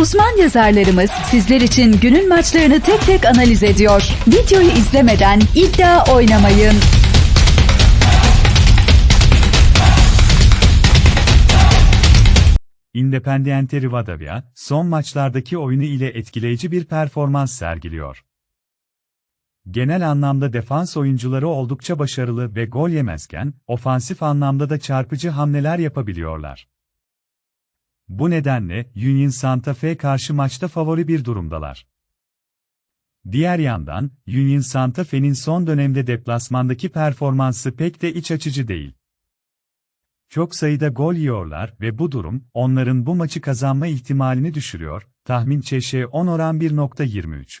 Uzman yazarlarımız sizler için günün maçlarını tek tek analiz ediyor. Videoyu izlemeden iddia oynamayın. Independiente Rivadavia, son maçlardaki oyunu ile etkileyici bir performans sergiliyor. Genel anlamda defans oyuncuları oldukça başarılı ve gol yemezken, ofansif anlamda da çarpıcı hamleler yapabiliyorlar. Bu nedenle Union Santa Fe karşı maçta favori bir durumdalar. Diğer yandan, Union Santa Fe'nin son dönemde deplasmandaki performansı pek de iç açıcı değil. Çok sayıda gol yiyorlar ve bu durum, onların bu maçı kazanma ihtimalini düşürüyor, tahmin ÇŞ 10 oran 1.23.